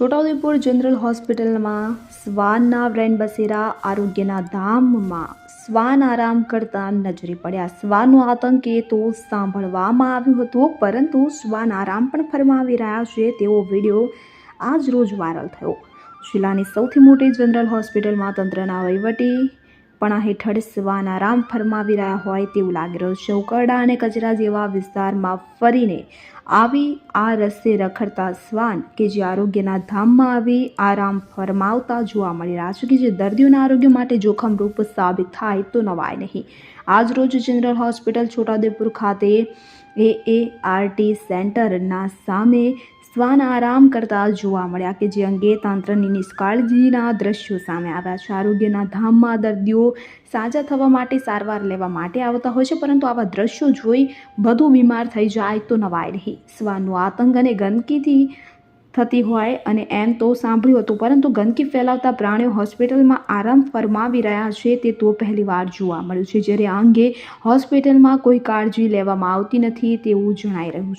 Chhota Udepur general હોસ્પિટલમાં શ્વાનના વ્રેન બસેરા આરોગ્યના ધામમાં શ્વાન આરામ કરતા નજરે પડ્યા. શ્વાનનો આતંક એ તો સાંભળવામાં આવ્યું હતું, પરંતુ શ્વાન આરામ પણ ફરમાવી રહ્યા છે તેવો વીડિયો આજ રોજ વાયરલ થયો. જિલ્લાની સૌથી મોટી જનરલ હોસ્પિટલમાં તંત્રના વહીવટી પણા હેઠળ શ્વાન આરામ ફરમાવી રહ્યા હોય તેવું લાગી રહ્યું છે. ઉકરડા અને કચરા જેવા વિસ્તારમાં ફરીને આવી આ રસ્તે રખડતા શ્વાન કે જે આરોગ્યના ધામમાં આવી આરામ ફરમાવતા જોવા મળી રહ્યા છે કે જે દર્દીઓના આરોગ્ય માટે જોખમરૂપ સાબિત થાય તો નવાય નહીં. આજ રોજ જનરલ હોસ્પિટલ છોટાઉદેપુર ખાતે એ એ આરટી સેન્ટરના સામે શ્વાન આરામ કરતા જોવા મળ્યા કે જે અંગે તંત્રની નિષ્કાળજીના દ્રશ્યો સામે આવ્યા છે. આરોગ્યના ધામમાં દર્દીઓ સાજા થવા માટે સારવાર લેવા માટે આવતા હોય છે, પરંતુ આવા દ્રશ્યો જોઈ વધુ બીમાર થઈ જાય તો નવાય નહીં શ્વાનનો આતંક અને ગંદકીથી થતી હોય અને એમ તો સાંભળ્યું હતું, પરંતુ ગંદકી ફેલાવતા પ્રાણીઓ હોસ્પિટલમાં આરામ ફરમાવી રહ્યા છે તે તો પહેલીવાર જોવા મળ્યું છે. જ્યારે આ અંગે હોસ્પિટલમાં કોઈ કાળજી લેવામાં આવતી નથી તેવું જણાઈ રહ્યું